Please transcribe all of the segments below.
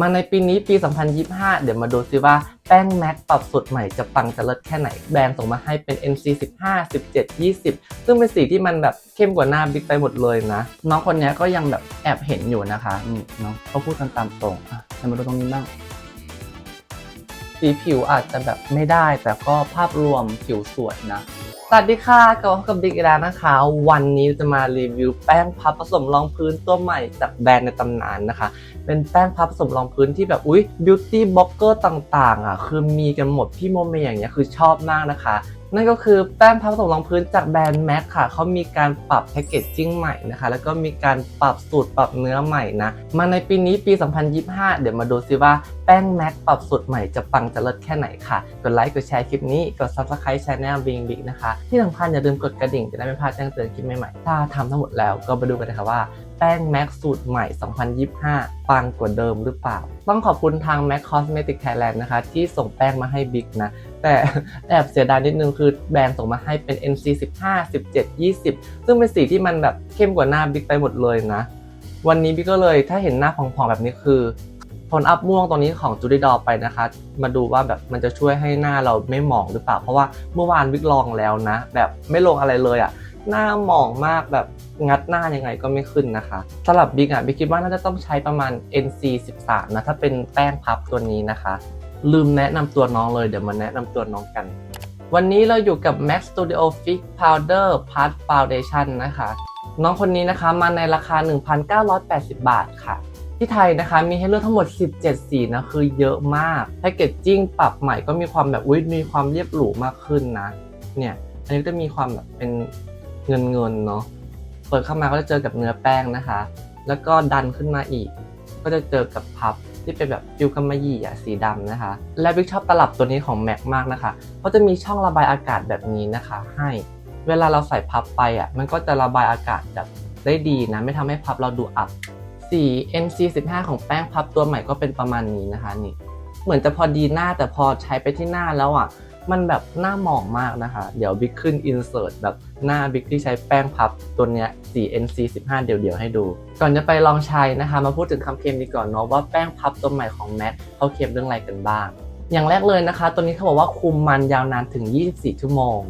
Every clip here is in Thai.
มาในปีนี้ปี 2025 เดี๋ยวมาดูซิว่าแป้งแม็กปรับสูตรใหม่จะปังจะเลิศแค่ไหน แบรนด์ส่งมาให้เป็น NC 15 17 20 ซึ่งเป็นสีที่มันแบบเข้มกว่าหน้าบิ๊กไปหมดเลยนะ น้องคนนี้ก็ยังแบบแอบเห็นอยู่นะคะนี่น้องเขาพูดกันตามตรงอะเรามาดูตรงนี้บ้างสีผิวอาจจะแบบไม่ได้แต่ก็ภาพรวมผิวสวยนะ สวัสดีค่ะกลับมาพบกับบิ๊กอีกแล้วนะคะ วันนี้จะมารีวิวแป้งพับผสมรองพื้นตัวใหม่จากแบรนด์ในตำนานนะคะ เป็นแป้งพับผสมรองพื้นที่แบบอุ้ยบิวตี้บล็อกเกอร์ต่างๆอะคือมีกันหมดพี่โมเมอย่างเงี้ยคือชอบมากนะคะ นั่นก็คือแป้งพับผสมรองพื้นจากแบรนด์แม็กค่ะเขามีการปรับแพคเกจจิ้งใหม่นะคะ แล้วก็มีการปรับสูตรปรับเนื้อใหม่นะมาในปีนี้ปี 2025 เดี๋ยวมาดูซิว่าแป้งแม็กปรับสูตรใหม่จะปังจะเลิศแค่ไหนค่ะ กดไลค์กดแชร์คลิปนี้ กด subscribe channel บิงบิงนะคะ ที่สำคัญอย่าลืมกดกระดิ่งจะได้ไม่พลาดแจ้งเตือนคลิปใหม่ๆถ้าทำทั้งหมดแล้วก็ไปดูกันนะคะว่า แป้งแม็กสูตรใหม่ 2025 ปังกว่าเดิมหรือเปล่า ต้องขอบคุณทาง Mac Cosmetic Thailand นะคะ ที่ส่งแป้งมาให้บิ๊กนะ แต่แอบเสียดายนิดนึงคือแบรนด์ส่งมาให้เป็น NC 15 17 20 ซึ่งเป็นสีที่มันแบบเข้มกว่าหน้าบิ๊กไปหมดเลยนะ วันนี้บิ๊กก็เลยถ้าเห็นหน้าผ่องๆแบบนี้คือโทนอัพม่วงตรงนี้ของจูดิดอไปนะคะ มาดูว่าแบบมันจะช่วยให้หน้าเราไม่หมองหรือเปล่า เพราะว่าเมื่อวานบิ๊กลองแล้วนะ แบบไม่ลงอะไรเลยอะ่ะ หน้าหมองมากแบบงัดหน้ายังไงก็ไม่ขึ้นนะคะสำหรับบิ๊กอะบิ๊กคิดว่าน่าจะต้องใช้ประมาณ NC 13นะถ้าเป็นแป้งพับตัวนี้นะคะ ลืมแนะนำตัวน้องเลยเดี๋ยวมาแนะนำตัวน้องกัน วันนี้เราอยู่กับ Max Studio Fix Powder Part Foundation นะคะ น้องคนนี้นะคะมาในราคา 1,980 บาทค่ะที่ไทยนะคะมีให้เลือกทั้งหมด 17 สีนะคือเยอะมากแพคเกจจิ้งปรับใหม่ก็มีความแบบอุ้ยมีความเรียบหรูมากขึ้นนะเนี่ยอันนี้จะมีความแบบเป็น เงินเงินเนาะเปิดเข้ามาก็จะเจอกับเนื้อแป้งนะคะ แล้วก็ดันขึ้นมาอีก ก็จะเจอกับพับที่เป็นแบบฟิวกำมะหยี่อะสีดำนะคะ และบิ๊กชอบตลับตัวนี้ของแม็กมากนะคะเพราะจะมีช่องระบายอากาศแบบนี้นะคะ ให้เวลาเราใส่พับไปอะมันก็จะระบายอากาศแบบได้ดีนะ ไม่ทำให้พับเราดูอับสี NC 15 ของแป้งพับตัวใหม่ก็เป็นประมาณนี้นะคะนี่เหมือนจะพอดีหน้าแต่พอใช้ไปที่หน้าแล้วอะ มันแบบหน้าหมองมากนะคะ เดี๋ยวบิ๊กขึ้นอินเสิร์ตแบบหน้าบิ๊กที่ใช้แป้งพับตัวเนี้ยสี NC 15 เดี๋ยวๆให้ดู ก่อนจะไปลองใช้นะคะ มาพูดถึงคำเค็มดีก่อนเนาะว่าแป้งพับตัวใหม่ของแม็กเขาเค็มเรื่องอะไรกันบ้าง อย่างแรกเลยนะคะ ตัวนี้เขาบอกว่าคุมมันยาวนานถึง 24 ชั่วโมง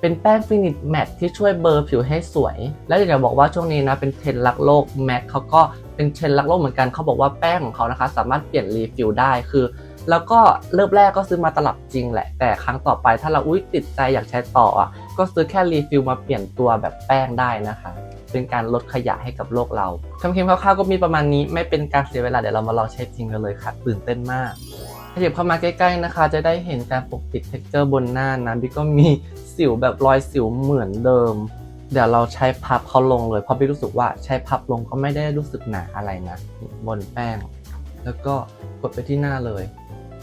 เป็นแป้งฟินิชแมทที่ช่วยเบลอร์ผิวให้สวย และอยากจะบอกว่าช่วงนี้นะเป็นเทรนด์รักโลกแม็กเขาก็เป็นเทรนด์รักโลกเหมือนกันเขาบอกว่าแป้งของเขานะคะ สามารถเปลี่ยนรีฟิลได้คือ แล้วก็เริ่มแรกก็ซื้อมาตลับจริงแหละ แต่ครั้งต่อไปถ้าเราอุ้ยติดใจอยากใช้ต่ออะก็ซื้อแค่รีฟิลมาเปลี่ยนตัวแบบแป้งได้นะคะ เป็นการลดขยะให้กับโลกเราคำเค็มคร่าวๆก็มีประมาณนี้ไม่เป็นการเสียเวลาเดี๋ยวเรามาลองใช้จริงกันเลยค่ะตื่นเต้นมากขยับเข้ามาใกล้ๆนะคะ จะได้เห็นการปกปิดเท็กเจอร์บนหน้านะบิ๊กก็มีสิวแบบรอยสิวเหมือนเดิม เดี๋ยวเราใช้พับเขาลงเลยเพราะบิ๊กรู้สึกว่าใช้พับลงก็ไม่ได้รู้สึกหนาอะไรนะ บนแป้ง แล้วก็กดไปที่หน้าเลย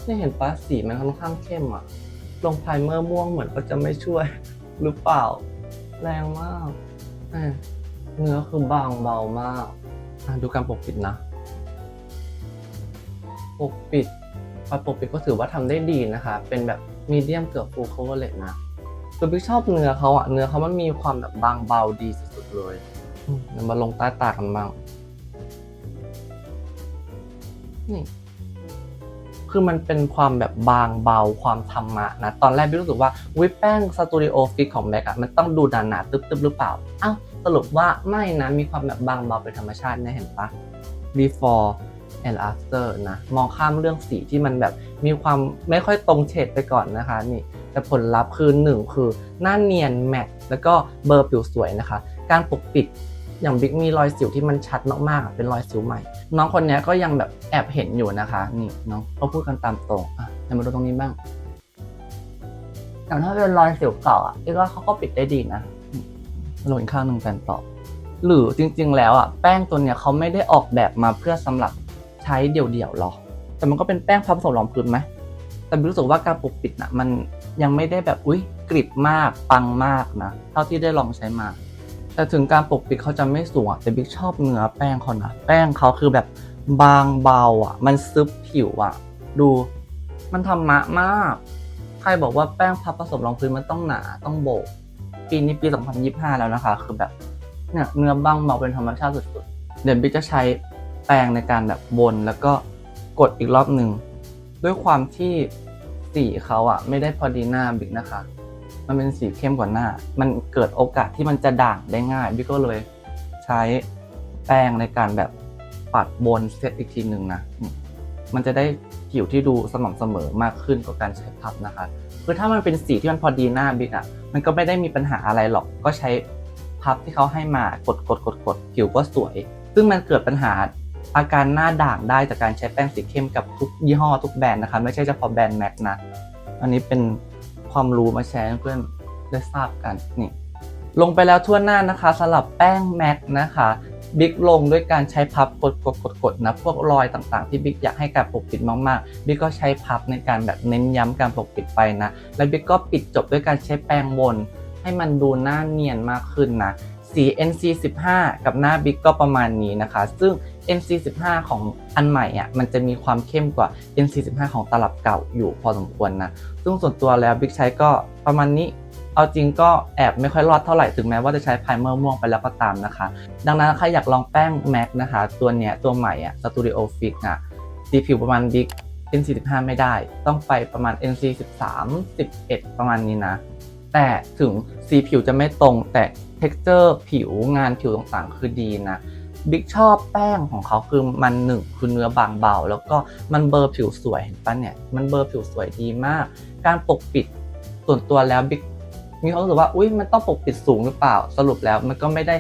นี่เห็นปะสีมันค่อนข้างเข้มอะลงไพรเมอร์ม่วงเหมือนก็จะไม่ช่วยหรือเปล่า แรงมากเนื้อคือบางเบามากดูการปกปิดนะ ปกปิดพอปกปิดก็ถือว่าทำได้ดีนะคะ เป็นแบบมีเดียมเกือบฟูล cover เลยนะคือบิ๊กชอบเนื้อเขาอะเนื้อเขามันมีความแบบบางเบาดีสุดๆเลยมเดี๋ยวมาลงใต้ตากันบ้างนี่ คือมันเป็นความแบบบางเบาความธรรมะนะตอนแรกบิ๊กรู้สึกว่าวิปแป้งสตูดิโอฟิกของแม็กอะมันต้องดูหนาๆตึ๊บๆหรือเปล่าอ้าวสรุปว่าไม่นะมีความแบบบางเบาเป็นธรรมชาตินี่เห็นปะ before and after นะมองข้ามเรื่องสีที่มันแบบมีความไม่ค่อยตรงเฉดไปก่อนนะคะนี่แต่ผลลัพธ์คือหนึ่งคือหน้าเนียนแมตต์แล้วก็เบอร์ผิวสวยนะคะ การปกปิดอย่างบิ๊กมีรอยสิวที่มันชัดมากๆอะเป็นรอยสิวใหม่ น้องคนนี้ก็ยังแบบแอบเห็นอยู่นะคะ นี่น้องเขาพูดกันตามตรงอะเดี๋ยวมาดูตรงนี้บ้างอย่ถ้าเป็นรอยสิวเก่าอะพี่ว่าเขาก็ปิดได้ดีนะนี่ลงอีกข้างหนึ่งกันต่อ หรือจริง ๆ แล้วอะแป้งตัวเนี้ยเขาไม่ได้ออกแบบมาเพื่อสำหรับใช้เดี่ยวๆหรอกแต่มันก็เป็นแป้งพับผสมรองพื้นไหมแต่รู้สึกว่าการปกปิดนะมันยังไม่ได้แบบอุ้ยกริบมากปังมากนะ เท่าที่ได้ลองใช้มา แต่ถึงการปกปิดเขาจะไม่สวยแต่บิ๊กชอบเนื้อแป้งเขานะแป้งเขาคือแบบบางเบาอะ มันซึบผิวอะ ดูมันธรรมะมาก ใครบอกว่าแป้งพับผสมรองพื้นมันต้องหนาต้องโบก ปีนี้ปี 2025 แล้วนะคะ คือแบบเนี่ยเนื้อบางเบาเป็นธรรมชาติสุดๆ เดี๋ยวบิ๊กจะใช้แปรงในการแบบบนแล้วก็กดอีกรอบหนึ่งด้วยความที่สีเขาอะ ไม่ได้พอดีหน้าบิ๊กนะคะ มันเป็นสีเข้มกว่าหน้า มันเกิดโอกาสที่มันจะด่างได้ง่ายบิ๊กก็เลยใช้แป้งในการแบบปัดบนเซตอีกทีหนึ่งนะมมันจะได้ผิวที่ดูสม่ำเสมอมากขึ้นกว่าการใช้พับนะคะ คือถ้ามันเป็นสีที่มันพอดีหน้าบิ๊กอะมันก็ไม่ได้มีปัญหาอะไรหรอก ก็ใช้พับที่เขาให้มากดกดกดกดผิวก็สวย ซึ่งมันเกิดปัญหาอาการหน้าด่างได้จากการใช้แป้งสีเข้มกับทุกยี่ห้อทุกแบรนด์นะคะ ไม่ใช่เฉพาะแบรนด์แม็กนะ อันนี้เป็น ความรู้มาแชร์ให้เพื่อนได้ทราบกันนี่ลงไปแล้วทั่วหน้านะคะสำหรับแป้งแม็กนะคะบิ๊กลงด้วยการใช้พับกดกดกดกดนะพวกรอยต่างๆที่บิ๊กอยากให้การปกปิดมากๆบิ๊กก็ใช้พับในการแบบเน้นย้ำการปกปิดไปนะแล้วบิ๊กก็ปิดจบด้วยการใช้แป้งบนให้มันดูหน้าเนียนมากขึ้นนะสี NC 15 กับหน้าบิ๊กก็ประมาณนี้นะคะ ซึ่ง NC 15 ของอันใหม่อะมันจะมีความเข้มกว่า NC 15 ของตลับเก่าอยู่พอสมควรนะ ซึ่งส่วนตัวแล้วบิ๊กใช้ก็ประมาณนี้ เอาจริงก็แอบไม่ค่อยรอดเท่าไหร่ถึงแม้ว่าจะใช้ไพรเมอร์ม่วงไปแล้วก็ตามนะคะ ดังนั้นใครอยากลองแป้งแม็กนะคะ ตัวเนี้ยตัวใหม่อะ Studio Fix อะสีผิวประมาณบิ๊ก NC 15 ไม่ได้ ต้องไปประมาณ NC 13 11 ประมาณนี้นะ แต่ถึงสีผิวจะไม่ตรงแต่ texture ผิวงานผิวต่างๆ คือดีนะ บิ๊กชอบแป้งของเขาคือมันหนึ่งคือเนื้อบางเบา แล้วก็มันเบลอร์ผิวสวยเห็นปะเนี่ยมันเบลอร์ผิวสวยดีมาก การปกปิดส่วนตัวแล้วบิ๊กมีความรู้สึกว่าอุ้ยมันต้องปกปิดสูงหรือเปล่าสรุปแล้วมันก็ไม่ได้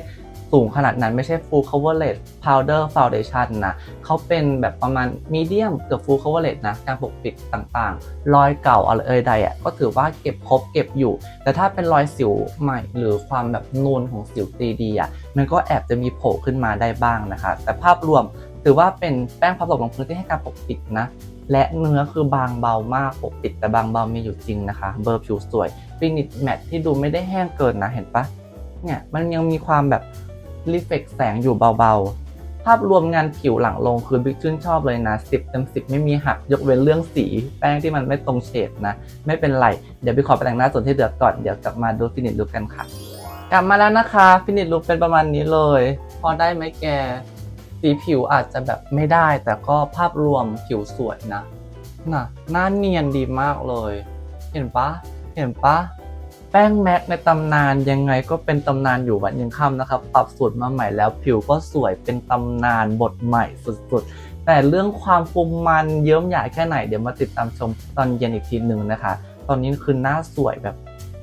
สูงขนาดนั้นไม่ใช่ full coverage powder foundation นะเขาเป็นแบบประมาณ medium เกือบ full coverage นะ การปกปิดต่างๆ รอยเก่าอะไรเอ่ยใดอะก็ถือว่าเก็บครบเก็บอยู่ แต่ถ้าเป็นรอยสิวใหม่ หรือความแบบนูนของสิวตีดีอะมันก็แอบจะมีโผล่ขึ้นมาได้บ้างนะคะ แต่ภาพรวมถือว่าเป็นแป้งพับตกลงพื้นที่ให้การปกปิดนะและเนื้อคือบางเบามากปกปิดแต่บางเบามีอยู่จริงนะคะ เบอร์ผิวสวยฟินิชแมทที่ดูไม่ได้แห้งเกินนะเห็นปะเนี่ยมันยังมีความแบบ รีเฟกแสงอยู่เบาๆ ภาพรวมงานผิวหลังลงคือบิ๊กชื่นชอบเลยนะ 10เต็ม10 ไม่มีหักยกเว้นเรื่องสี แป้งที่มันไม่ตรงเฉดนะ ไม่เป็นไร เดี๋ยวบิ๊กขอไปแต่งหน้าส่วนที่เหลือก่อน เดี๋ยวกลับมาดูฟินิชลุกกันค่ะ กลับมาแล้วนะคะฟินิชลุกเป็นประมาณนี้เลย พอได้ไหมแกสีผิวอาจจะแบบไม่ได้ แต่ก็ภาพรวมผิวสวยนะน่ะหน้าเนียนดีมากเลย เห็นปะเห็นปะ แป้งแม็กในตำนานยังไงก็เป็นตำนานอยู่วันยังค่ำนะครับ ปรับสูตรมาใหม่แล้วผิวก็สวยเป็นตำนานบทใหม่สุดๆ แต่เรื่องความฟูมันเยิ้มหยาแค่ไหนเดี๋ยวมาติดตามชมตอนเย็นอีกทีหนึ่งนะคะ ตอนนี้คือหน้าสวยแบบ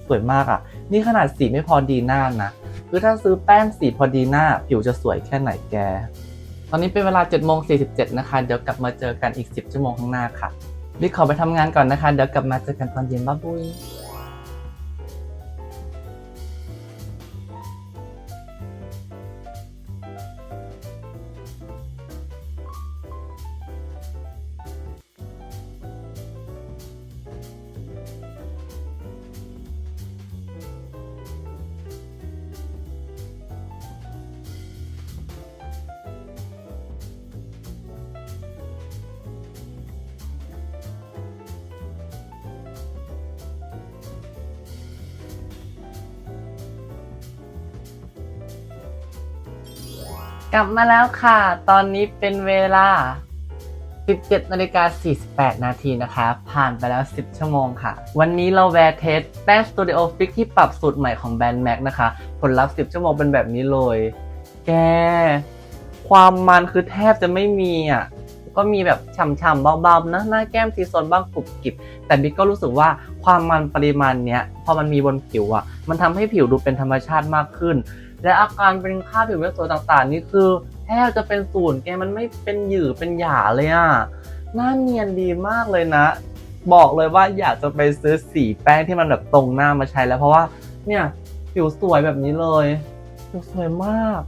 สวยมากอะ่ะ นี่ขนาดสีไม่พอดีหน้านะ คือถ้าซื้อแป้งสีพอดีหน้า ผิวจะสวยแค่ไหนแก ตอนนี้เป็นเวลา7โมง47นะคะ เดี๋ยวกลับมาเจอกันอีก 10 ชั่วโมงข้างหน้าค่ะบิ๊กขอไปทำงานก่อนนะคะ เดี๋ยวกลับมาเจอกันตอนเย็นบ้าบุย กลับมาแล้วค่ะ ตอนนี้เป็นเวลา 17นาฬิกา48 นาทีนะคะ ผ่านไปแล้ว 10 ชั่วโมงค่ะ วันนี้เราแวร์เทสแป้ง Studio Fix ที่ปรับสูตรใหม่ของแบรนด์แม็กนะคะ ผลลัพธ์ 10 ชั่วโมงเป็นแบบนี้เลย แก ความมันคือแทบจะไม่มีอะก็มีแบบฉ่ำๆเบาๆนะหน้าแก้มซีซนบ้างกรุบกริบ แต่บิ๊กก็รู้สึกว่าความมันปริมาณเนี้ยพอมันมีบนผิวอะ มันทำให้ผิวดูเป็นธรรมชาติมากขึ้น และอาการเป็นค่าผิวไม่สวยต่างๆ นี่คือแทบจะเป็นศูนย์แกมันไม่เป็นหยือเป็นหยาเลยอะหน้าเนียนดีมากเลยนะ บอกเลยว่าอยากจะไปซื้อสีแป้งที่มันแบบตรงหน้ามาใช้แล้วเพราะว่าเนี่ยผิวสวยแบบนี้เลยผิวสวยมาก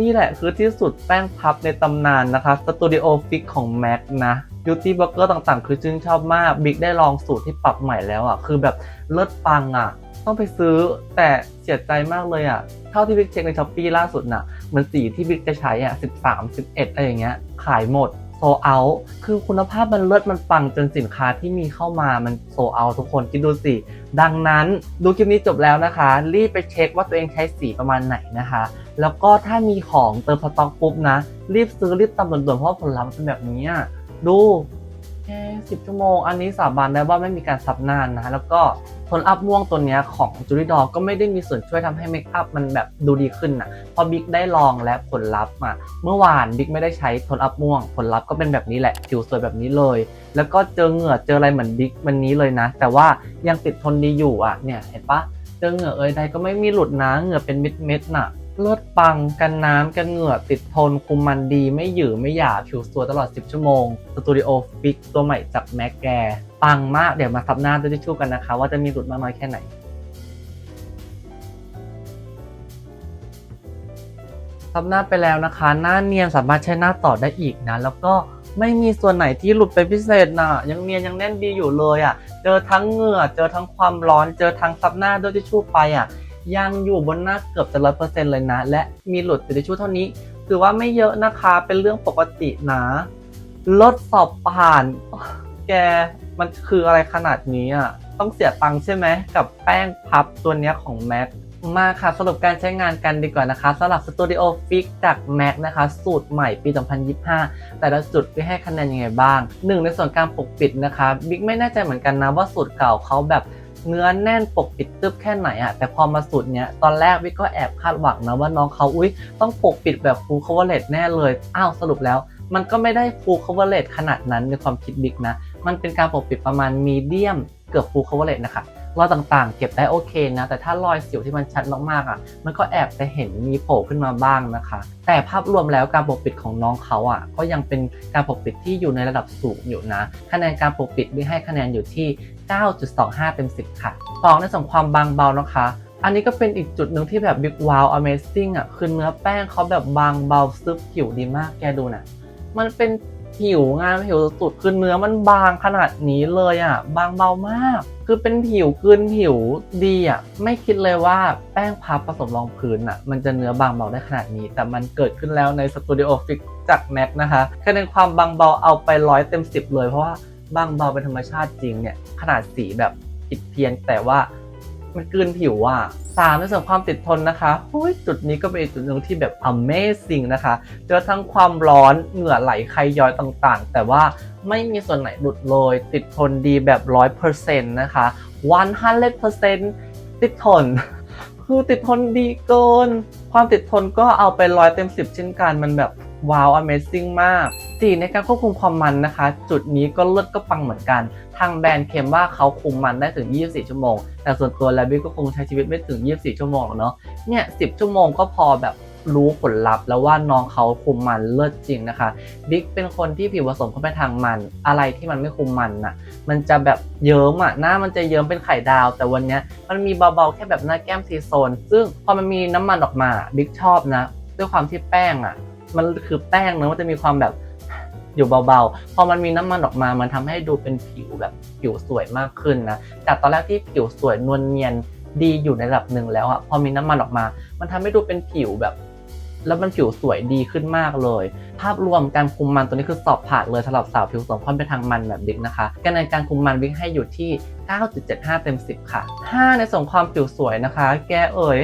นี่แหละคือที่สุดแป้งพับในตำนานนะคะ Studio Fix ของ MAC นะ Beauty Blogger ต่างๆ คือชื่นชอบมากบิ๊กได้ลองสูตรที่ปรับใหม่แล้วอะคือแบบเลิศปังอะ ต้องไปซื้อแต่เสียใจมากเลยอะ เท่าที่บิ๊กเช็คในช้อปปีล่าสุดน่ะ มันสีที่บิ๊กจะใช้อะ 13 11 อะไรอย่างเงี้ย ขายหมดโซเอาคือคุณภาพมันเลิศมันปังจนสินค้าที่มีเข้ามามันโซเอาทุกคนคิดดูสิ ดังนั้นดูคลิปนี้จบแล้วนะคะ รีบไปเช็คว่าตัวเองใช้สีประมาณไหนนะคะ แล้วก็ถ้ามีของเติมสต็อกปุ๊บนะ รีบซื้อรีบตำด่วนๆเพราะว่าผลลัพธ์มันเป็นแบบนี้ดู ค่สิบชั่วโมง อันนี้สาบานได้ว่าไม่มีการซับนานนะ แล้วก็โทนอัพม่วงตัวนี้ของจูดิดอก็ไม่ได้มีส่วนช่วยทำให้เมคอัพมันแบบดูดีขึ้นนะพอบิ๊กได้ลองและผลลัพธ์อะเมื่อวานบิ๊กไม่ได้ใช้โทนอัพม่วง ผลลัพธ์ก็เป็นแบบนี้แหละผิวสวยแบบนี้เลย แล้วก็เจอเหงื่อเจออะไรเหมือนบิ๊กวันนี้เลยนะ แต่ว่ายังติดทนดีอยู่อะเนี่ยเห็นปะเจอเหงื่อเอ้ยใดก็ไม่มีหลุดนะเหงื่อเป็นเม็ดเม็ดๆน่ะ เลือดปังกันน้ำกันเหงื่อติดทนคุมมันดีไม่หยือไม่หยาบผิวสวยตลอด 10 ชั่วโมงสตูดิโอฟิกตัวใหม่จากแม็กแกปังมากเดี๋ยวมาซับหน้าด้วยทิชชู่กันนะคะ ว่าจะมีหลุดมากน้อยแค่ไหนซับหน้าไปแล้วนะคะ หน้าเนียนสามารถใช้หน้าต่อได้อีกนะ แล้วก็ไม่มีส่วนไหนที่หลุดไปนพิเศษนะยังเนียนยังแน่นดีอยู่เลยอะ่ะ เจอทั้งเหงื่อเจอทั้งความร้อน เจอทั้งซับหน้าด้วยทิชชู่ไปอะ่ะ ยังอยู่บนหน้าเกือบจะร้อยเปอร์เซ็นต์เลยนะ และมีหลุดติดทิชชู่เท่านี้ ถือว่าไม่เยอะนะคะเป็นเรื่องปกตินะลดสอบผ่าน แกมันคืออะไรขนาดนี้อะต้องเสียตังค์ใช่ไหมกับแป้งพับตัวนี้ของแม็กมาค่ะสรุปการใช้งานกันดีกว่านะคะสำหรับ Studio Fix จาก Mac นะคะ สูตรใหม่ปี 2025 แต่ละจุดพี่ให้คะแนนยังไงบ้างหนึ่งในส่วนการปกปิดนะคะ บิ๊กไม่แน่ใจเหมือนกันนะว่าสูตรเก่าเขาแบบ เนื้อแน่นปกปิดตึบแค่ไหนอะแต่พอมาสูตรเนี้ยตอนแรกวิกก็แอบคาดหวังนะว่าน้องเขาอุ้ยต้องปกปิดแบบ full coverage แน่เลย อ้าวสรุปแล้ว มันก็ไม่ได้ full coverage ขนาดนั้นในความคิดบิ๊กนะ มันเป็นการปกปิดประมาณ medium เกือบ full coverage นะคะ รอยต่างๆ เก็บได้โอเคนะ แต่ถ้ารอยสิวที่มันชัดมากๆอะ มันก็แอบจะเห็นมีโผล่ขึ้นมาบ้างนะคะ แต่ภาพรวมแล้วการปกปิดของน้องเขาอะ ก็ยังเป็นการปกปิดที่อยู่ในระดับสูงอยู่นะคะแนนการปกปิดวิให้คะแนนอยู่ที่ 9.25 เต็ม 10 ค่ะสองในส่วนความบางเบานะคะอันนี้ก็เป็นอีกจุดหนึ่งที่แบบบิ๊กว้าว amazing อะ คือเนื้อแป้งเขาแบบบางเบาซึบผิวดีมาก แกดูนะ มันเป็นผิวงานผิวสุด คือเนื้อมันบางขนาดนี้เลยอะ บางเบามาก คือเป็นผิวคืนผิวดีอะไม่คิดเลยว่าแป้งพับผสมรองพื้นอะมันจะเนื้อบางเบาได้ขนาดนี้ แต่มันเกิดขึ้นแล้วในสตูดิโอฟิกจากแม็กนะคะคะแนนความบางเบาเอาไปร้อยเต็มสิบเลยเพราะว่าบางเบาเป็นธรรมชาติจริงเนี่ยขนาดสีแบบผิดเพี้ยนแต่ว่า มันกลืนผิวอะสามในส่วนความติดทนนะคะหุ้ยจุดนี้ก็เป็นจุดหนึ่งที่แบบ amazing นะคะเจอทั้งความร้อนเหงื่อไหลใครย้อยต่างๆ แต่ว่าไม่มีส่วนไหนหลุดเลย ติดทนดีแบบ 100%นะคะ100%ติดทน คือติดทนดีเกิน ความติดทนก็เอาไปร้อยเต็มสิบเช่นกันมันแบบ ว้าว amazing มากสี่ในการควบคุมความมันนะคะ จุดนี้ก็เลิศก็ปังเหมือนกัน ทางแบรนด์เคลมว่าเขาคุมมันได้ถึง 24 ชั่วโมง แต่ส่วนตัวแล้วบิ๊กก็คงใช้ชีวิตไม่ถึง 24 ชั่วโมงหรอกเนาะเนี่ย 10 ชั่วโมงก็พอแบบรู้ผลลัพธ์แล้วว่าน้องเขาคุมมันเลิศจริงนะคะบิ๊กเป็นคนที่ผิวผสมเข้าไปทางมัน อะไรที่มันไม่คุมมันน่ะ มันจะแบบเยิ้มอะหน้ามันจะเยิ้มเป็นไข่ดาว แต่วันนี้มันมีเบาๆแค่แบบหน้าแก้มซีโซน ซึ่งพอมันมีน้ำมันออกมาบิ๊กชอบนะ ด้วยความที่แป้งอะ มันคือแป้งเนอะมันจะมีความแบบอยู่เบาๆ พอมันมีน้ำมันออกมา มันทำให้ดูเป็นผิวแบบผิวสวยมากขึ้นนะ จากตอนแรกที่ผิวสวยนวลเนียนดีอยู่ในระดับหนึ่งแล้วอะพอมีน้ำมันออกมา มันทำให้ดูเป็นผิวแบบ แล้วมันผิวสวยดีขึ้นมากเลย ภาพรวมการคุมมันตัวนี้คือสอบผ่านเลยสำหรับสาวผิวสองค่อนไปทางมันแบบบิ๊กนะคะคะแนนการคุมมันบิ๊กให้อยู่ที่ 9.75 เต็ม 10 ค่ะ 5 ในส่วนความผิวสวยนะคะ แกเอ๋ย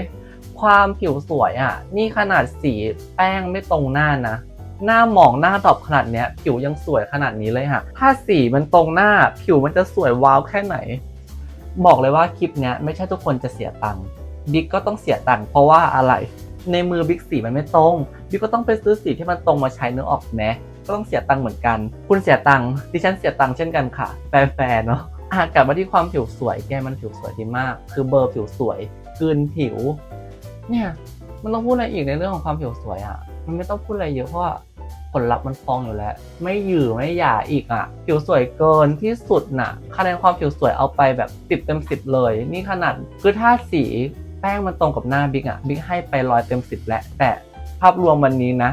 ความผิวสวยอะ นี่ขนาดสีแป้งไม่ตรงหน้านะ หน้าหมองหน้าดอบขนาดเนี้ย ผิวยังสวยขนาดนี้เลยค่ะ ถ้าสีมันตรงหน้า ผิวมันจะสวยว้าวแค่ไหน บอกเลยว่าคลิปเนี้ยไม่ใช่ทุกคนจะเสียตังค์ บิ๊กก็ต้องเสียตังค์เพราะว่าอะไร ในมือบิ๊กสีมันไม่ตรง บิ๊กก็ต้องไปซื้อสีที่มันตรงมาใช้เนื้อออกแม้ก็ต้องเสียตังค์เหมือนกัน คุณเสียตังค์ดิฉันเสียตังค์เช่นกันค่ะ แฟร์ๆเนาะอะกลับมาที่ความผิวสวย แกมันผิวสวยดีมาก คือเบอร์ผิวสวยกลืนผิว เนี่ย มันต้องพูดอะไรอีกในเรื่องของความผิวสวยอะ มันไม่ต้องพูดอะไรเยอะเพราะว่าผลลัพธ์มันฟองอยู่แล้ว ไม่หยือไม่หย่าอีกอะ ผิวสวยเกินที่สุดน่ะ คะแนนความผิวสวยเอาไปแบบสิบเต็มสิบเลย นี่ขนาดคือถ้าสีแป้งมันตรงกับหน้าบิ๊กอะบิ๊กให้ไปร้อยเต็มสิบแล้วแต่ภาพรวมวันนี้นะ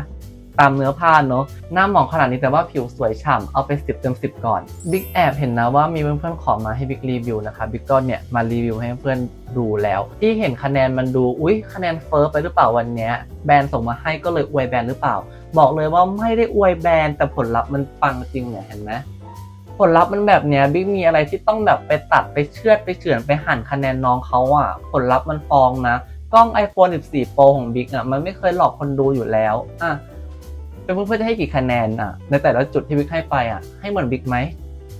ตามเนื้อผ้าเนอะหน้าหมองขนาดนี้แต่ว่าผิวสวยฉ่ำเอาไป 10เต็ม10 ก่อนบิ๊กแอบเห็นนะว่ามีเพื่อนๆขอมาให้บิ๊กรีวิวนะคะบิ๊กก็เนี่ยมารีวิวให้เพื่อนดูแล้ว ที่เห็นคะแนนมันดูอุ๊ยคะแนนเฟิร์สไปหรือเปล่าวันนี้แบรนด์ส่งมาให้ก็เลยอวยแบรนด์หรือเปล่า บอกเลยว่าไม่ได้อวยแบรนด์แต่ผลลัพธ์มันปังจริงเนี่ยเห็นไหมผลลัพธ์มันแบบเนี้ยบิ๊กมีอะไรที่ต้องแบบไปตัดไปเชือดไปเฉือนไปหั่นคะแนนน้องเขาอะ ผลลัพธ์มันฟองนะกล้อง iPhone 14 Pro ของบิ๊กอะมันไม่เคยหลอกคนดูอยู่แล้วอะ เป็นเพื่อนๆจะให้กี่คะแนนอะ ในแต่ละจุดที่บิ๊กให้ไปอะ ให้เหมือนบิ๊กไหม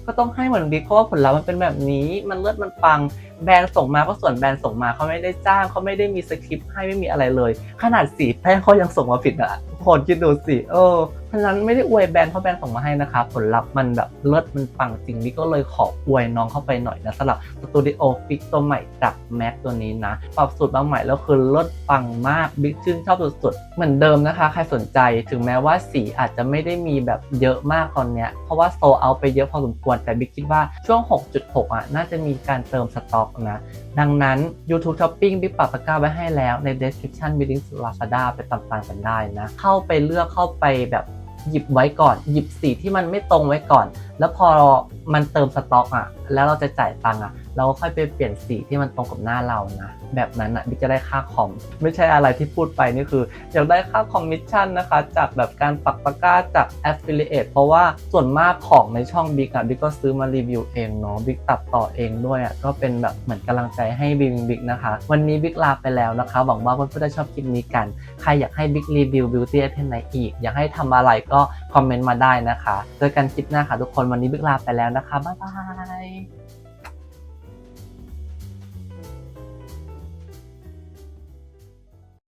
ก็ต้องให้เหมือนบิ๊กเพราะว่าผลลัพธ์มันเป็นแบบนี้ มันเลิศมันปัง แบรนด์ส่งมาก็ส่วนแบรนด์ส่งมาเขาไม่ได้จ้างเขาไม่ได้มีสคริปต์ให้ไม่มีอะไรเลย ขนาดสีแป้งเขายังส่งมาผิดอะทุกคนคิดดูสิเออ ฉะนั้นไม่ได้อวยแบรนด์เพราะแบรนด์ส่งมาให้นะคะ ผลลัพธ์มันแบบเลิศมันปังจริงบิ๊กก็เลยขออวยน้องเข้าไปหน่อยนะสำหรับสตูดิโอฟิกตัวใหม่จากแม็กตัวนี้นะ ปรับสูตรมาใหม่แล้วคือเลิศปังมากบิ๊กชื่นชอบสุดๆเหมือนเดิมนะคะ ใครสนใจถึงแม้ว่าสีอาจจะไม่ได้มีแบบเยอะมากตอนเนี้ยเพราะว่าโซเอาไปเยอะพอสมควรแต่บิ๊กคิดว่าช่วง 6.6 อะ น่าจะมีการเติมสต็อกนะดังนั้น YouTube Shopping บิ๊กปรับตะกร้าไว้ให้แล้วใน description มีลิงก์ Lazada ไปตามๆกันได้นะ เข้าไปเลือกเข้าไปแบบ หยิบไว้ก่อน หยิบสีที่มันไม่ตรงไว้ก่อนแล้วพอมันเติมสต็อกอะ แล้วเราจะจ่ายตังค์อะ เราก็ค่อยไปเปลี่ยนสีที่มันตรงกับหน้าเรานะ แบบนั้นอะบิ๊กจะได้ค่าคอม ไม่ใช่อะไรที่พูดไปนี่คืออยากได้ค่าคอมมิชชั่นนะคะ จากแบบการปักตะกร้าจาก Affiliate เพราะว่าส่วนมากของในช่องบิ๊กอะบิ๊กก็ซื้อมารีวิวเองเนาะบิ๊กตัดต่อเองด้วยอะก็เป็นแบบเหมือนกำลังใจให้บิ๊กบิ๊กนะคะ วันนี้บิ๊กลาไปแล้วนะคะ หวังว่าเพื่อนๆจะชอบคลิปนี้กัน ใครอยากให้บิ๊กรีวิว beauty item ไหนอีก อยากให้ทำอะไรก็ คอมเมนต์มาได้นะคะเจอกันคลิปหน้าค่ะทุกคนวันนี้บิ๊กลาไปแล้วนะคะบ๊ายบาย